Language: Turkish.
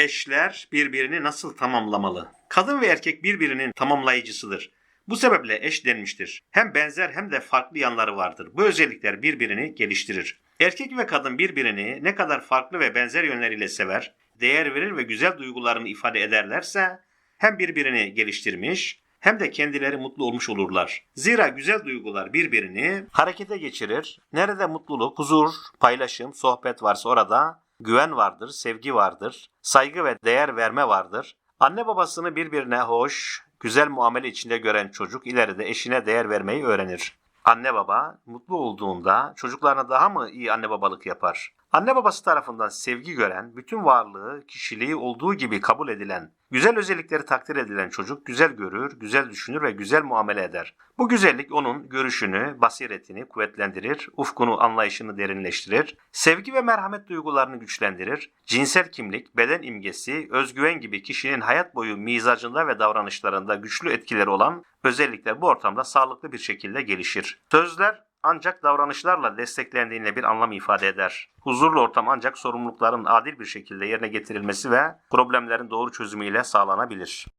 Eşler birbirini nasıl tamamlamalı? Kadın ve erkek birbirinin tamamlayıcısıdır. Bu sebeple eş denmiştir. Hem benzer hem de farklı yanları vardır. Bu özellikler birbirini geliştirir. Erkek ve kadın birbirini ne kadar farklı ve benzer yönleriyle sever, değer verir ve güzel duygularını ifade ederlerse hem birbirini geliştirmiş hem de kendileri mutlu olmuş olurlar. Zira güzel duygular birbirini harekete geçirir. Nerede mutluluk, huzur, paylaşım, sohbet varsa orada güven vardır, sevgi vardır, saygı ve değer verme vardır. Anne babasını birbirine hoş, güzel muamele içinde gören çocuk ileride eşine değer vermeyi öğrenir. Anne baba mutlu olduğunda çocuklarına daha mı iyi anne babalık yapar? Anne babası tarafından sevgi gören, bütün varlığı, kişiliği olduğu gibi kabul edilen, güzel özellikleri takdir edilen çocuk güzel görür, güzel düşünür ve güzel muamele eder. Bu güzellik onun görüşünü, basiretini kuvvetlendirir, ufkunu, anlayışını derinleştirir, sevgi ve merhamet duygularını güçlendirir, cinsel kimlik, beden imgesi, özgüven gibi kişinin hayat boyu mizacında ve davranışlarında güçlü etkileri olan özellikler bu ortamda sağlıklı bir şekilde gelişir. Sözler ancak davranışlarla desteklendiğinde bir anlam ifade eder. Huzurlu ortam ancak sorumlulukların adil bir şekilde yerine getirilmesi ve problemlerin doğru çözümüyle sağlanabilir.